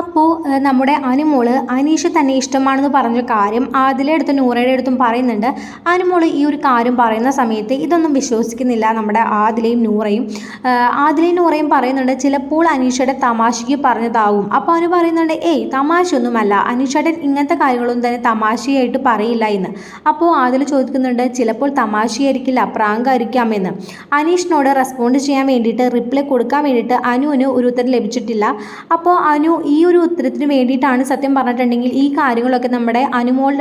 അപ്പോൾ നമ്മുടെ അനുമോൾ അനീഷ് തന്നെ ഇഷ്ടമാണെന്ന് പറഞ്ഞ കാര്യം ആദിലെ അടുത്തും നൂറയുടെ അടുത്തും പറയുന്നുണ്ട്. അനുമോൾ ഈ ഒരു കാര്യം പറയുന്ന സമയത്ത് ഇതൊന്നും വിശ്വസിക്കുന്നില്ല നമ്മുടെ ആദിലയും നൂറയും. ആദിലയും നൂറയും പറയുന്നുണ്ട് ചിലപ്പോൾ അനീഷയുടെ തമാശയ്ക്ക് പറഞ്ഞതാവും. അപ്പോൾ അവന് പറയുന്നുണ്ട് ഏയ് തമാശയൊന്നുമല്ല. അനീഷയുടെ ഇങ്ങനത്തെ കാര്യങ്ങളൊന്നും തന്നെ തമാശയായിട്ട് പറയില്ല എന്ന്. അപ്പോൾ ആദിൽ ചോദിക്കുന്നുണ്ട് ചിലപ്പോൾ തമാശയായിരിക്കില്ല പ്രാങ്കായിരിക്കാമെന്ന്. അനീഷിനോട് റെസ്പോണ്ട് ചെയ്യാൻ വേണ്ടിയിട്ട് റിപ്ലൈ കൊടുക്കാൻ വേണ്ടിയിട്ട് അനുവിന് ഒരു ഉത്തരം ലഭിച്ചിട്ടില്ല. അപ്പോൾ അനു ഈ ഒരു ഉത്തരത്തിന് വേണ്ടിയിട്ടാണ് സത്യം പറഞ്ഞിട്ടുണ്ടെങ്കിൽ ഈ കാര്യങ്ങളൊക്കെ നമ്മുടെ അനുമോൾ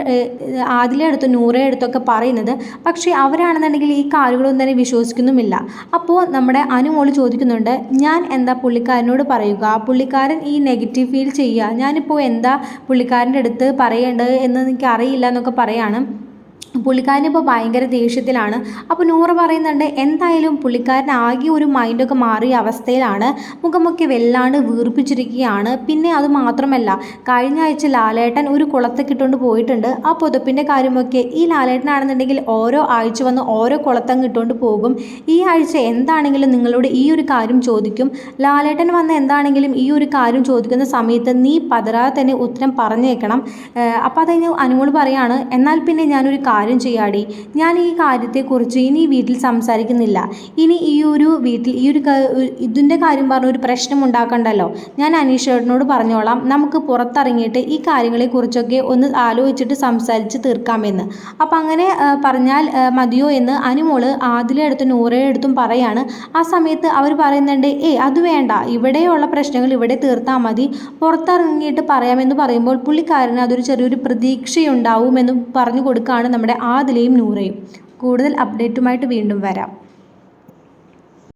ആദിലെ അടുത്തും നൂറെ അടുത്തൊക്കെ പറയുന്നത്. പക്ഷേ അവരാണെന്നുണ്ടെങ്കിൽ ഈ കാര്യങ്ങളൊന്നും തന്നെ വിശ്വസിക്കുന്നുമില്ല. അപ്പോൾ നമ്മുടെ അനുമോൾ ചോദിക്കുന്നുണ്ട് ഞാൻ എന്താ പുള്ളിക്കാരനോട് പറയുക? പുള്ളിക്കാരൻ ഈ നെഗറ്റീവ് ഫീൽ ചെയ്യുക? ഞാനിപ്പോൾ എന്താ പുള്ളിക്കാരന്റെ അടുത്ത് പറയേണ്ടത് എന്ന് എനിക്ക് അറിയില്ല എന്നൊക്കെ പറയാണ്. പുള്ളിക്കാരൻ ഇപ്പോൾ ഭയങ്കര ദേഷ്യത്തിലാണ്. അപ്പോൾ നൂറ് പറയുന്നുണ്ട് എന്തായാലും പുള്ളിക്കാരൻ ആകെ ഒരു മൈൻഡൊക്കെ മാറിയ അവസ്ഥയിലാണ്. മുഖമൊക്കെ വെല്ലാണ്ട് വീർപ്പിച്ചിരിക്കുകയാണ്. പിന്നെ അത് മാത്രമല്ല കഴിഞ്ഞ ആഴ്ച ലാലേട്ടൻ ഒരു കുളത്തൊക്കെ ഇട്ടുകൊണ്ട് പോയിട്ടുണ്ട്. ആ പുതപ്പിന്റെ കാര്യമൊക്കെ ഈ ലാലേട്ടനാണെന്നുണ്ടെങ്കിൽ ഓരോ ആഴ്ച വന്ന് ഓരോ കുളത്തം ഇട്ടുകൊണ്ട് പോകും. ഈ ആഴ്ച എന്താണെങ്കിലും നിങ്ങളോട് ഈ ഒരു കാര്യം ചോദിക്കും. ലാലേട്ടൻ വന്ന് എന്താണെങ്കിലും ഈ ഒരു കാര്യം ചോദിക്കുന്ന സമയത്ത് നീ പതരാതെ തന്നെ ഉത്തരം പറഞ്ഞേക്കണം. അപ്പോൾ അത് അനുമോൾ പറയാണ് എന്നാൽ പിന്നെ ഞാനൊരു കാര്യം കാര്യം ചെയ്യാടി. ഞാൻ ഈ കാര്യത്തെക്കുറിച്ച് ഇനി വീട്ടിൽ സംസാരിക്കുന്നില്ല. ഇനി ഈ ഒരു വീട്ടിൽ ഈ ഒരു ഇതിന്റെ കാര്യം പറഞ്ഞ ഒരു പ്രശ്നം ഉണ്ടാക്കണ്ടല്ലോ. ഞാൻ അനീഷേട്ടനോട് പറഞ്ഞോളാം. നമുക്ക് പുറത്തിറങ്ങിയിട്ട് ഈ കാര്യങ്ങളെക്കുറിച്ചൊക്കെ ഒന്ന് ആലോചിച്ചിട്ട് സംസാരിച്ച് തീർക്കാമെന്ന്. അപ്പം അങ്ങനെ പറഞ്ഞാൽ മതിയോ എന്ന് അനുമോൾ ആദിലെ അടുത്ത് നൂറയുടെ അടുത്തും പറയാണ്. ആ സമയത്ത് അവർ പറയുന്നുണ്ട് ഏ അത് വേണ്ട. ഇവിടെയുള്ള പ്രശ്നങ്ങൾ ഇവിടെ തീർത്താൽ മതി. പുറത്തിറങ്ങിയിട്ട് പറയാമെന്ന് പറയുമ്പോൾ പുള്ളിക്കാരന് അതൊരു ചെറിയൊരു പ്രതീക്ഷയുണ്ടാവുമെന്ന് പറഞ്ഞു കൊടുക്കുകയാണ് നമ്മുടെ ആദിലയും നൂറയും. കൂടുതൽ അപ്ഡേറ്റുമായിട്ട് വീണ്ടും വരാം.